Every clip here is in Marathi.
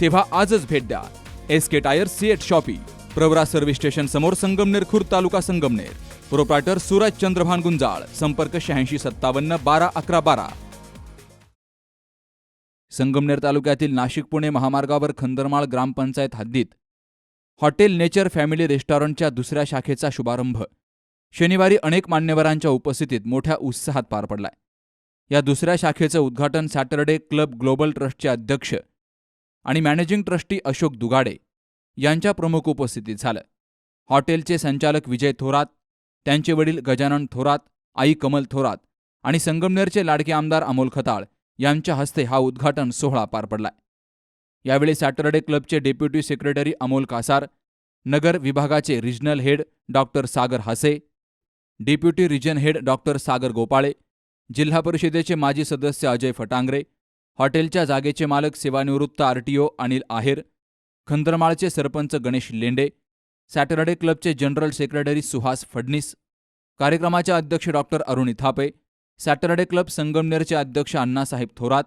तेव्हा आजच भेट द्या. S K tyre CEAT shoppe Pravara service station समोर संगमनेर खुर्द तालुका संगमनेर. प्रोप्रायटर सूरज चंद्रभान गुंजाळ संपर्क शहाऐंशी सत्तावन्न बारा अकरा बारा. संगमनेर तालुक्यातील नाशिक पुणे महामार्गावर खंदरमाळ ग्रामपंचायत हद्दीत हॉटेल नेचर फॅमिली रेस्टॉरंटच्या दुसऱ्या शाखेचा शुभारंभ. शनिवारी अनेक मान्यवरांच्या उपस्थितीत मोठ्या उत्साहात पार पडलाय. या दुसऱ्या शाखेचं उद्घाटन सॅटरडे क्लब ग्लोबल ट्रस्टचे अध्यक्ष आणि मॅनेजिंग ट्रस्टी अशोक दुगाडे यांच्या प्रमुख उपस्थितीत झालं. हॉटेलचे संचालक विजय थोरात त्यांचे वडील गजानन थोरात आई कमल थोरात आणि संगमनेरचे लाडके आमदार अमोल खताळ यांच्या हस्ते हा उद्घाटन सोहळा पार पडलाय. यावेळी सॅटरडे क्लबचे डेप्युटी सेक्रेटरी अमोल कासार नगर विभागाचे regional head doctor Sagar Hase deputy region head doctor Sagar Gopale जिल्हा परिषदेचे माजी सदस्य अजय फटांगरे हॉटेलच्या जागेचे मालक सेवानिवृत्त आरटीओ अनिल आहेर खंदरमाळचे सरपंच गणेश लेंडे सॅटरडे क्लबचे जनरल सेक्रेटरी सुहास फडणीस कार्यक्रमाचे अध्यक्ष doctor Aruni Thape Saturday club संगमनेरचे अध्यक्ष अण्णासाहेब थोरात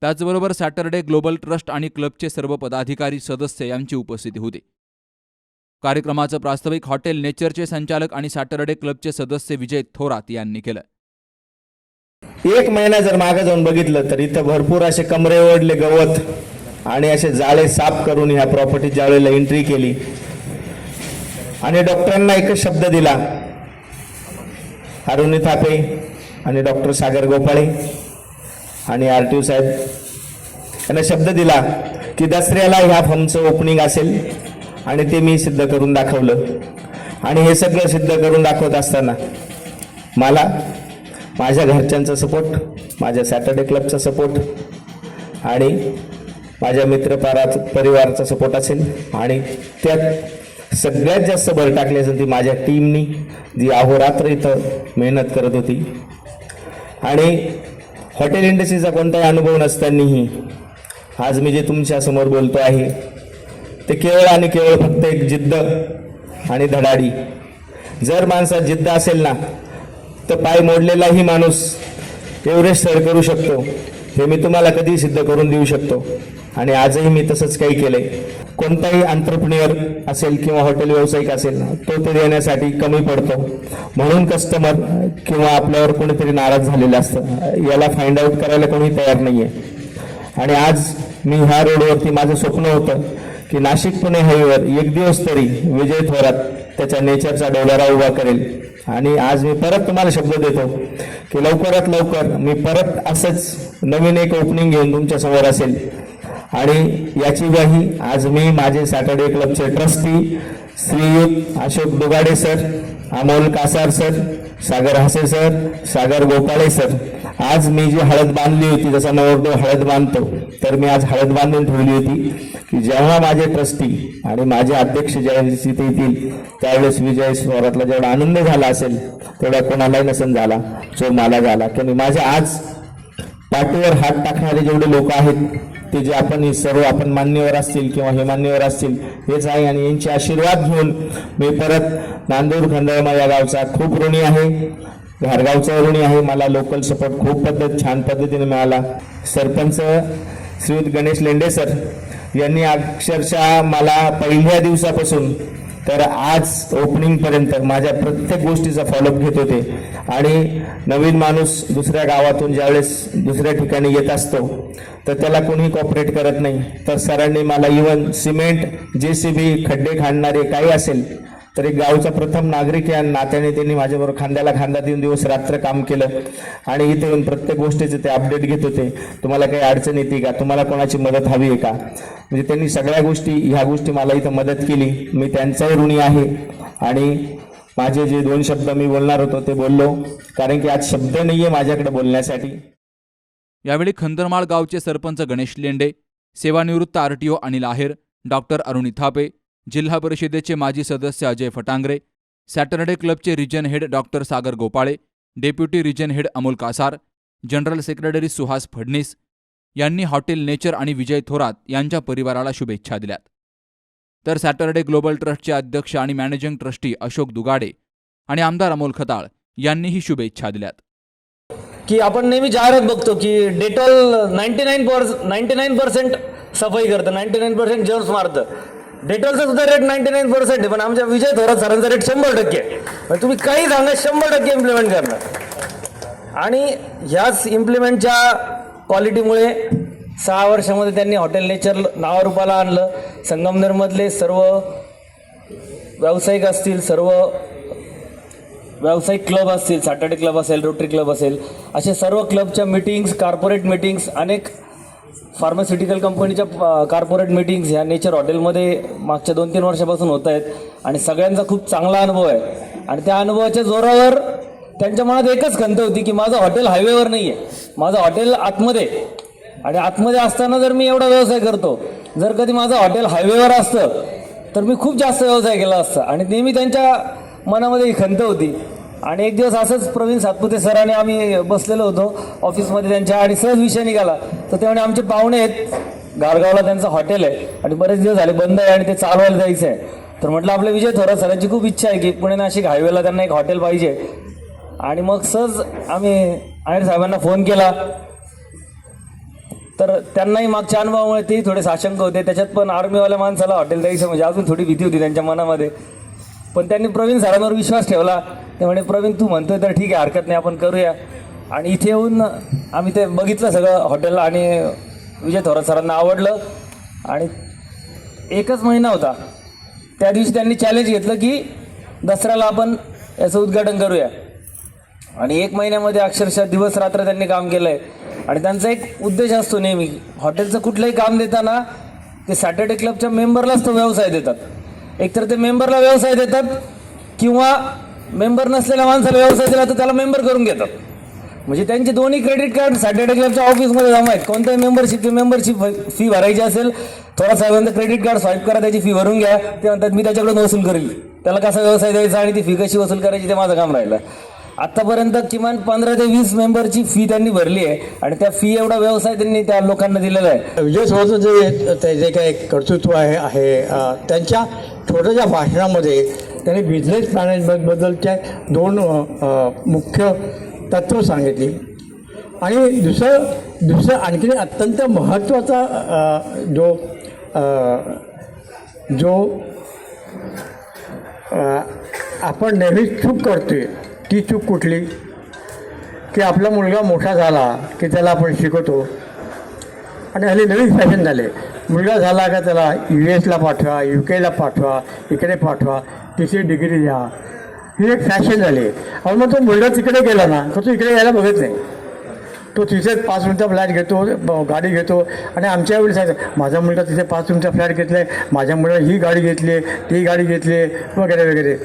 त्याचबरोबर सॅटरडे ग्लोबल ट्रस्ट आणि क्लबचे सर्व पदाधिकारी सदस्य यांची उपस्थिती होती. कार्यक्रमाचं प्रास्ताविक हॉटेल नेचरचे संचालक आणि सॅटरडे क्लबचे सदस्य विजय थोरात यांनी केलं. एक महिना जर मागे जाऊन बघितलं तर इथं भरपूर असे कमरे ओढले गवत आणि असे जाळे साफ करून ह्या प्रॉपर्टी ज्यावेळेला एंट्री केली. आणि डॉक्टरांना एकच शब्द दिला. अरुणी थापे आणि डॉक्टर सागर गोपाळे आणि आर टी साहेब. यांना शब्द दिला की दसऱ्याला ह्या फर्मचं ओपनिंग असेल आणि ते मी सिद्ध करून दाखवलं. आणि हे सगळं सिद्ध करून दाखवत असताना मला माझ्या घरच्यांचा सपोर्ट माझ्या सॅटर्डे क्लबचा सपोर्ट आणि माझ्या मित्रपारा परिवाराचा सपोर्ट असेल आणि त्यात सगळ्यात जास्त भर टाकली असेल ती माझ्या टीमनी जी अहोरात्र इथं मेहनत करत होती. आणि हॉटेल इंडस्ट्रीचा कोणताही अनुभव नसतानाही आज मी जे तुमच्यासमोर बोलतो आहे ते केवळ आणि केवळ फक्त एक जिद्द आणि धडाडी. जर माणसात जिद्द असेल ना तर पाय मोडलेलाही माणूस एव्हरेस्ट सर करू शकतो. हे मी तुम्हाला कधी सिद्ध करून देऊ शकतो. आणि आजही मी तसंच काही केलंय. कोणताही अंतरप्रिनियर असेल किंवा हॉटेल व्यावसायिक असेल तो ते देण्यासाठी कमी पडतो. म्हणून कस्टमर किंवा आपल्यावर कोणीतरी नाराज झालेलं असतं. याला फाइंड आउट करायला कोणी तयार नाहीये. आणि आज मी ह्या रोडवरती माझं स्वप्न होतं की नाशिक पुणे हायवेवर एक दिवस तरी विजय थोरात त्याच्या नेचरचा डोलारा उभा करेल. आणि आज मी परत तुम्हाला शब्द देतो की लवकरात लवकर मी परत असंच नवीन एक ओपनिंग घेऊन तुमच्यासमोर असेल. आणि याची ग्वाही आज मी माझे सॅटर्डे क्लबचे ट्रस्टी श्रीयुत Ashok Dugade sir Amol Kasar sir Sagar Hase sir Sagar Gopale sir आज मी जी हळद बांधली होती जसा नवरदेव हळद बांधतो तर मी आज हळद बांधून ठेवली होती. की जेव्हा माझे ट्रस्टी आणि माझे अध्यक्ष ज्यावेळेस तिथे येतील त्यावेळेस विजय स्वरातला जेवढा आनंद झाला असेल तेवढा कोणालाही नसन झाला जो मला झाला. की माझ्या आज पाठीवर हात टाकणारे जेवढे लोक आहेत ते जे आपण हे सर्व आपण मान्यवर असतील किंवा हे मान्यवर असतील हेच आहे. आणि यांचे आशीर्वाद घेऊन मी परत नांदूर खंडळमा या गावचा खूप ऋणी आहे. घारगावचा ऋणी आहे. मला लोकल सपोर्ट खूप पद्धत छान पद्धतीने मिळाला. सरपंच श्रीयुत गणेश लेंडे सर यांनी अक्षरशः मला पहिल्या दिवसापासून तर आज ओपनिंगपर्यंत माझ्या प्रत्येक गोष्टीचा फॉलोअप घेत होते. आणि नवीन माणूस दुसऱ्या गावातून ज्यावेळेस दुसऱ्या ठिकाणी येत असतो तर त्याला कोणी कॉपरेट करत नाही. तर सरांनी मला even cement J C B खड्डे खाणणारे काही असेल तर एक गावचा प्रथम नागरिक या नात्याने त्यांनी माझ्याबरोबर खांद्याला खांदा देऊन दिवस रात्र काम केलं. आणि इथे येऊन प्रत्येक गोष्टीचे ते अपडेट घेत होते. तुम्हाला काही अडचण येते का? तुम्हाला कोणाची मदत हवी आहे का? म्हणजे त्यांनी सगळ्या गोष्टी ह्या गोष्टी मला इथं मदत केली. मी त्यांचाही ऋणी आहे. आणि माझे जे दोन शब्द मी बोलणार होतो ते बोललो. कारण की आज शब्द नाही आहे माझ्याकडे बोलण्यासाठी. यावेळी खंदरमाळ गावचे सरपंच गणेश लेंडे सेवानिवृत्त R T O Anil Aher doctor Aruni Thape जिल्हा परिषदेचे माजी सदस्य अजय फटांगरे सॅटर्डे क्लबचे region head doctor Sagar Gopale deputy region head Amol Kasar general secretary Suhas Phadnis यांनी हॉटेल नेचर आणि विजय थोरात यांच्या परिवाराला शुभेच्छा दिल्यात. तर सॅटर्डे ग्लोबल ट्रस्टचे अध्यक्ष आणि मॅनेजिंग ट्रस्टी अशोक दुगाडे आणि आमदार अमोल खताळ यांनीही शुभेच्छा दिल्यात. की आपण नेहमी जाहिरात बघतो की Dettol ninety nine ninety nine percent सफाई करतं नाईन्टी नाईन पर्सेंट जर्म्स मारतं. डेटॉलचा सुद्धा रेट नाईन्टी नाईन पर्सेंट आहे पण आमच्या विजय थोरात सरांचा रेट शंभर टक्के तुम्ही काही सांगा शंभर टक्के इम्प्लिमेंट करणार. आणि ह्याच इम्प्लिमेंटच्या क्वालिटीमुळे सहा वर्षामध्ये त्यांनी हॉटेल नेचर नावारूपाला आणलं. संगमनेरमधले सर्व व्यावसायिक असतील सर्व व्यावसायिक क्लब असतील सॅटर्डे क्लब असेल रोटरी क्लब असेल असे सर्व क्लबच्या मीटिंग्स कॉर्पोरेट मिटिंग्स अनेक फार्मास्युटिकल कंपनीच्या कॉर्पोरेट मिटिंग्स ह्या नेचर हॉटेलमध्ये मागच्या दोन तीन वर्षापासून होत आहेत. आणि सगळ्यांचा खूप चांगला अनुभव आहे. आणि त्या अनुभवाच्या जोरावर त्यांच्या मनात एकच खंत होती की माझं हॉटेल हायवेवर नाही आहे माझं हॉटेल आतमध्ये. आहे. आणि आतमध्ये असताना जर मी एवढा व्यवसाय करतो जर कधी माझं हॉटेल हायवेवर असतं तर मी खूप जास्त व्यवसाय केला असता. आणि नेहमी त्यांच्या मनामध्ये ही खंत होती. आणि एक दिवस असंच प्रवीण सातपुते सरांनी आम्ही बसलेलो होतो ऑफिसमध्ये त्यांच्या आणि सहज विषय निघाला. तर ते म्हणे आमचे पाहुणे आहेत. गारगावला त्यांचं हॉटेल आहे आणि बरेच दिवस झाले बंद आहे आणि ते चालवायला जायचं आहे. तर म्हटलं आपल्या विजय थोरात सरांची खूप इच्छा आहे की पुणे नाशिक हायवेला त्यांना एक हॉटेल पाहिजे. आणि मग सहज आम्ही आयर साहेबांना फोन केला. तर त्यांनाही मागच्या अनुभवामुळे तेही थोडे साशंक होते. त्याच्यात पण आर्मीवाल्या माणसाला हॉटेल द्यायचं म्हणजे अजून थोडी भीती होती त्यांच्या मनामध्ये. पण त्यांनी प्रवीण सरांवर विश्वास ठेवला. ते म्हणे प्रवीण तू म्हणतोय तर ठीक आहे हरकत नाही आपण करूया. आणि इथे येऊन आम्ही ते बघितलं सगळं हॉटेल आणि विजय थोरात सरांना आवडलं. आणि एकच महिना होता. त्या दिवशी त्यांनी चॅलेंज घेतलं की दसऱ्याला आपण याचं उद्घाटन करूया. आणि एक महिन्यामध्ये अक्षरशः दिवस रात्र त्यांनी काम केलं आहे आणि त्यांचा एक उद्देश असतो नेहमी हॉटेलचं कुठलंही काम देताना ते सॅटर्डे क्लबच्या मेंबरलाच तो व्यवसाय देतात. एकतर ते मेंबरला व्यवसाय देतात किंवा मेंबर नसलेल्या माणसाला व्यवसाय दिला तर त्याला मेंबर करून घेतात. म्हणजे त्यांचे दोन्ही क्रेडिट कार्ड सॅटर्डे क्लबच्या ऑफिसमध्ये जमा आहेत. कोणत्याही मेंबरशिप मेंबरशिप फी भरायची असेल थोडा साहेबांचं क्रेडिट कार्ड स्वाईप करा त्याची फी भरून घ्या. ते म्हणतात मी त्याच्याकडून वसूल करेल. त्याला कसा व्यवसाय द्यायचा आणि ती फी कशी वसूल करायची ते माझं काम राहिलं. आत्तापर्यंत किमान पंधरा ते वीस मेंबरची फी त्यांनी भरली आहे आणि त्या फी एवढा व्यवसाय त्यांनी त्या लोकांना दिलेला आहे. विजय चव्हाणचं जे जे काही कर्तृत्व आहे आहे त्यांच्या छोट्याशा भाषणामध्ये त्याने बिझनेस मॅनेजमेंटबद्दलच्या दोन मुख्य तत्त्व सांगितली. आणि दुसरं दुसरं आणखी अत्यंत महत्त्वाचा जो जो आपण नेहमीच चूक करतो आहे ती चूक कुठली? की आपला मुलगा मोठा झाला की त्याला आपण शिकवतो? आणि हल्ली नवीन फॅशन झाले. मुलगा झाला का त्याला यू एसला पाठवा यू केला पाठवा इकडे पाठवा. तिसरी डिग्री द्या. ही एक फॅशन झाली. आणि मग तो मुलगा तिकडे गेला ना तर तो इकडे यायला बघत नाही. तो तिथेच पाच मिनटं फ्लॅट घेतो गाडी घेतो. आणि आमच्या वेळी सांगतो माझा मुलगा तिथे पाच मिनटं फ्लॅट घेतला आहे माझ्या मुलाला ही गाडी घेतली आहे ती गाडी घेतली आहे वगैरे वगैरे.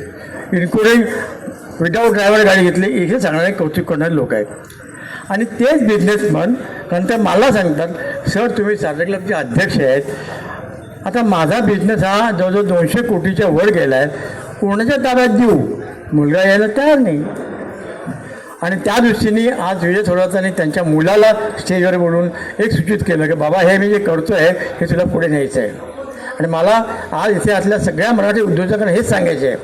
इन्क्लुडिंग विदाऊट ड्रायव्हर गाडी घेतली हे सांगणारे कौतुक करणारे लोक आहेत. आणि तेच बिझनेसमन नंतर मला सांगतात सर तुम्ही साजरे क्लबचे अध्यक्ष आहेत. आता माझा बिझनेस हा जवळजवळ दोनशे कोटीच्या वर गेला आहे कोणाच्या ताब्यात देऊ? मुलगा यायला तयार नाही. आणि त्या दृष्टीने आज विजय थोरातांनी त्यांच्या मुलाला स्टेजवर बोलून एक सूचित केलं की बाबा हे मी जे करतो आहे हे तुला पुढे न्यायचं आहे. आणि मला आज इथे असल्या सगळ्या मराठी उद्योजकांना हेच सांगायचे आहे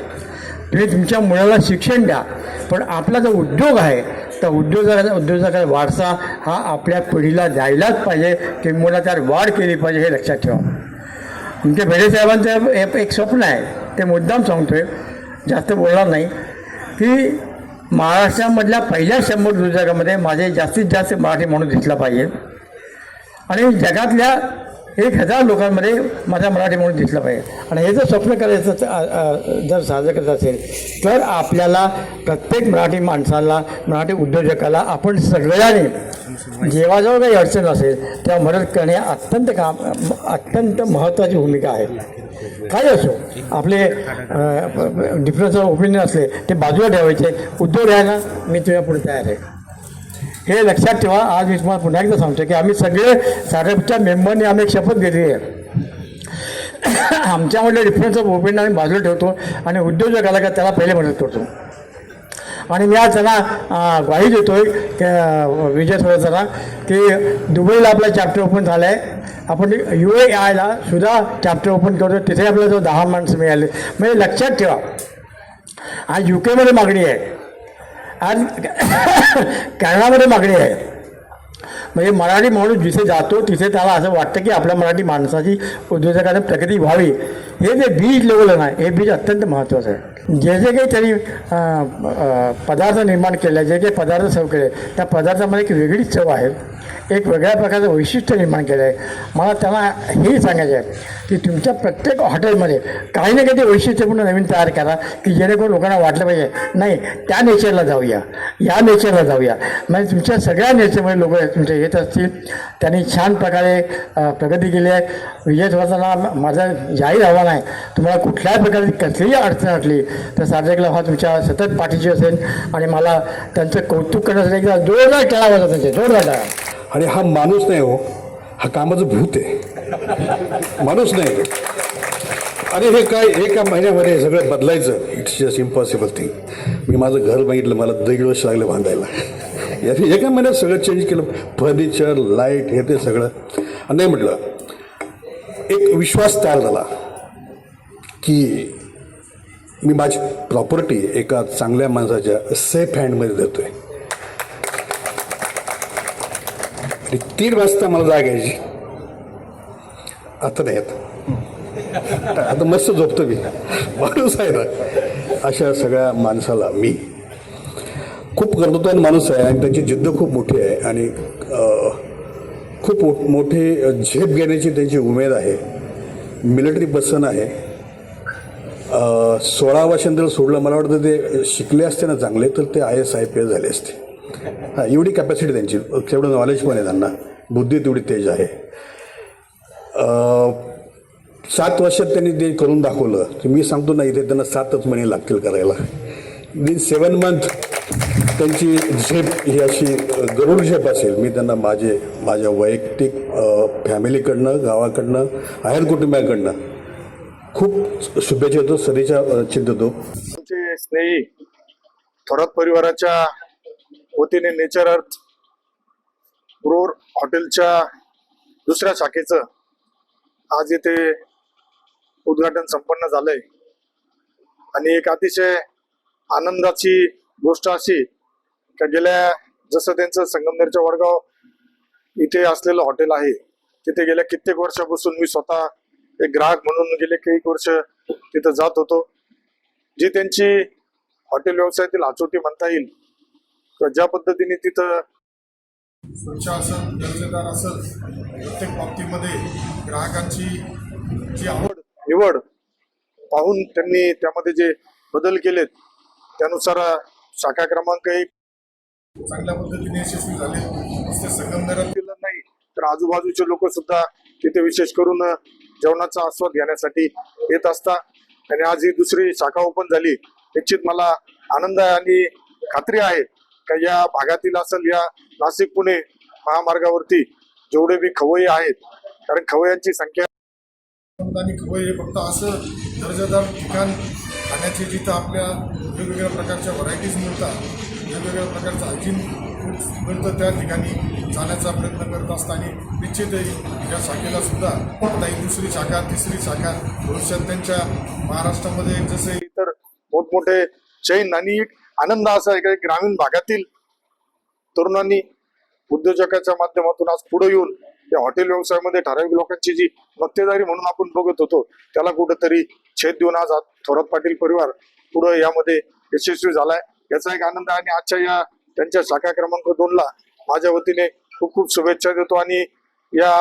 तुम्ही तुमच्या मुलाला शिक्षण द्या पण आपला जो उद्योग आहे त्या उद्योजकाचा उद्योजकाचा वारसा हा आपल्या पिढीला द्यायलाच पाहिजे. किंवा त्यात वाढ केली पाहिजे हे लक्षात ठेवा. तुमच्या भेडेसाहेबांचं हे एक स्वप्न आहे. ते मुद्दाम सांगतोय. जास्त बोलणार नाही. की महाराष्ट्रामधल्या पहिल्या शंभर दुर्जागामध्ये माझे जास्तीत जास्त मराठी माणूस दिसला पाहिजे. आणि जगातल्या एक हजार लोकांमध्ये माझा मराठी म्हणून दिसला पाहिजे. आणि हे जर स्वप्न करायचं जर साजरं करत असेल तर आपल्याला प्रत्येक मराठी माणसाला मराठी उद्योजकाला आपण सगळ्यांनी जेव्हा काही अडचण असेल तेव्हा मदत करणे अत्यंत काम अत्यंत महत्त्वाची भूमिका आहे. काही असो आपले डिफरन्स ऑफ ओपिनियन असले ते बाजूला ठेवायचे. उद्योग घ्यायला मी तुझ्या पुढे तयार आहे. हे लक्षात ठेवा आज मी तुम्हाला पुन्हा एकदा सांगतो की आम्ही सगळे सारेच्या मेंबरने आम्ही एक शपथ घेतली आहे. आमच्यामध्ये डिफरन्स ऑफ ओपिनियन आम्ही बाजूला ठेवतो आणि उद्योजकाला का त्याला पहिले मदत करतो. आणि मी आज त्यांना ग्वाही देतोय की विजय थोरातांना की दुबईला आपला चॅप्टर ओपन झालं आहे आपण यू ए आयला सुद्धा चॅप्टर ओपन करतो तिथे आपल्याला जो दहा माणसं मिळाले. म्हणजे लक्षात ठेवा. आज यू केमध्ये मागणी आहे. आज कॅनडामध्ये मागणी आहे. म्हणजे मराठी माणूस जिथे जातो तिथे त्याला असं वाटतं की आपल्या मराठी माणसाची उद्योजकाने प्रगती व्हावी. हे जे बीज लेवलं आहे ना हे बीज अत्यंत महत्त्वाचं आहे जे जे काही त्यांनी पदार्थ निर्माण केले जे काही पदार्थ सर्व केले त्या पदार्थामध्ये एक वेगळीच चव आहे एक वेगळ्या प्रकारचं वैशिष्ट्य निर्माण केलं आहे मला त्यांना हेही सांगायचं आहे की तुमच्या प्रत्येक हॉटेलमध्ये काही ना काही ते वैशिष्ट्यपूर्ण नवीन तयार करा की जेणेकरून लोकांना वाटलं पाहिजे नाही त्या नेचरला जाऊया या नेचरला जाऊया। म्हणजे तुमच्या सगळ्या नेचरमध्ये लोक तुमच्या येत असतील त्यांनी छान प्रकारे प्रगती केली आहे. विजय थोरातांना माझा जाहीर हवा आव्हान नाही तुम्हाला कुठल्याही प्रकारची कसलीही अडचण असली तर सार्वजनिक हा तुमच्या सतत पाठीशी असेल आणि मला त्यांचं कौतुक करण्यासाठी एकदा जोरदार टाळा होता त्यांचे जोरदार टाळा. आणि हा माणूस नाही हो हा कामाचं भूत आहे. माणूस नाही. आणि हे काय एका महिन्यामध्ये सगळं बदलायचं. इट्स जस्ट इम्पॉसिबल थिंग मी माझं घर बघितलं मला दीड वर्ष लागलं बांधायला. याची एका महिन्यात सगळं चेंज केलं. फर्निचर लाइट हे ते सगळं. आणि नाही म्हटलं एक विश्वास तयार झाला. की मी माझी प्रॉपर्टी एका चांगल्या माणसाच्या सेफ हँडमध्ये देतोय. आणि तीन वाजता मला जाग यायची. आता नाही येत. आता मस्त झोपतो मी. माणूस आहे ना. अशा सगळ्या माणसाला मी खूप कर्तृत्वान माणूस आहे आणि त्यांची जिद्द खूप मोठी आहे आणि खूप मो- मोठी झेप घेण्याची त्यांची उमेद आहे. मिलिटरी बसन आहे. सोळा वर्षांतर सोडलं. मला वाटतं ते शिकले असते ना चांगले तर ते I S I P S झाले असते. हां एवढी कॅपॅसिटी त्यांची. तेवढं नॉलेज पण आहे त्यांना. बुद्धी तेवढी तेज आहे. सात वर्षात त्यांनी ते करून दाखवलं. की मी सांगतो ना इथे त्यांना सातच महिने लागतील करायला. विन सेवन मंथ त्यांची झेप ही अशी गरुड झेप असेल. मी त्यांना माझे माझ्या वैयक्तिक फॅमिलीकडनं गावाकडनं आहेर कुटुंबाकडनं खूप शुभेच्छा देतो सदिच्छा अ, देतो. आमचे स्नेही थोरात परिवाराच्या वतीने नेचर अर्थ रोर हॉटेलच्या दुसऱ्या शाखेचं आज येथे उद्घाटन संपन्न झालंय. आणि एक अतिशय आनंदाची गोष्ट अशी का गेल्या जसं त्यांचं संगमनेरच्या वडगाव इथे असलेलं हॉटेल आहे तिथे गेल्या कित्येक वर्षापासून मी स्वतः एक ग्राहक म्हणून गेले काही वर्ष तिथं जात होतो. जी त्यांची हॉटेल व्यवसायातील आचोटी म्हणता येईल किंवा ज्या पद्धतीने तिथं स्वच्छ असेल दर्जेदार असेल प्रत्येक बाबतीमध्ये ग्राहकांची जी आवड निवड पाहून त्यांनी त्यामध्ये जे बदल केलेत त्यानुसार शाखा क्रमांक एक चांगल्या पद्धतीने यशस्वी झाले. नुसते संगमनेरातील नाही तर आजूबाजूचे लोक सुद्धा तिथे विशेष करून जेवणाचा आस्वाद घेण्यासाठी येत असता. आणि आज ही दुसरी शाखा ओपन झाली. निश्चित मला आनंद आणि खात्री आहे का या भागातील असेल या नाशिक पुणे महामार्गावरती जेवढे बी खवय्ये आहेत. कारण खवय्यांची संख्या आणि खवय्ये फक्त असं दर्जेदार ठिकाण खाण्याचे जिथं आपल्या वेगवेगळ्या प्रकारच्या व्हरायटीज मिळतात. वेगवेगळ्या प्रकारचं हायजीन पर्यंत त्या ठिकाणी जाण्याचा प्रयत्न करत असताना निश्चितही या शाखेला सुद्धा आता ही दुसरी शाखा तिसरी शाखा भविष्यात त्यांच्या महाराष्ट्रामध्ये जसे इतर मोठमोठे चैन आणि एक आनंद असा आहे ग्रामीण भागातील तरुणांनी उद्योजकाच्या माध्यमातून आज पुढे येऊन या हॉटेल व्यवसायामध्ये ठराविक लोकांची जी मक्तेदारी म्हणून आपण बघत होतो त्याला कुठेतरी छेद देऊन आज थोरात पाटील परिवार पुढे यामध्ये यशस्वी झालाय. याचा एक आनंद आणि आजच्या या त्यांच्या शाखा क्रमांक दोन ला माझ्या वतीने खूप खूप शुभेच्छा देतो आणि या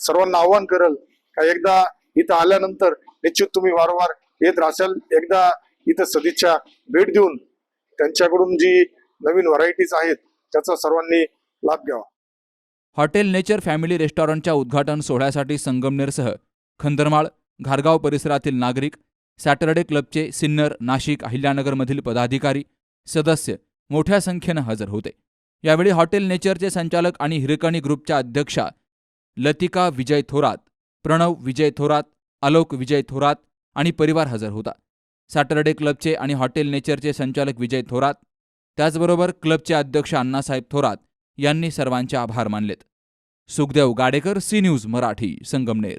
सर्वांना आव्हान करल का एकदा इथं आल्यानंतर निश्चित तुम्ही वारंवार येत राहाल एकदा इथं सदिच्छा भेट देऊन त्यांच्याकडून जी नवीन व्हरायटीज आहेत त्याचा सर्वांनी लाभ घ्यावा. हॉटेल नेचर फॅमिली रेस्टॉरंटच्या उद्घाटन सोहळ्यासाठी संगमनेरसह खंदरमाळ घारगाव परिसरातील नागरिक सॅटरडे क्लबचे सिन्नर नाशिक अहिल्यानगरमधील पदाधिकारी सदस्य मोठ्या संख्येनं हजर होते. यावेळी हॉटेल नेचरचे संचालक आणि हिरकणी ग्रुपच्या अध्यक्षा लतिका विजय थोरात प्रणव विजय थोरात आलोक विजय थोरात आणि परिवार हजर होता. सॅटरडे क्लबचे आणि हॉटेल नेचरचे संचालक विजय थोरात त्याचबरोबर क्लबचे अध्यक्ष अण्णासाहेब थोरात यांनी सर्वांचे आभार मानलेत. Sukhdev Gadekar C news Marathi Sangamner.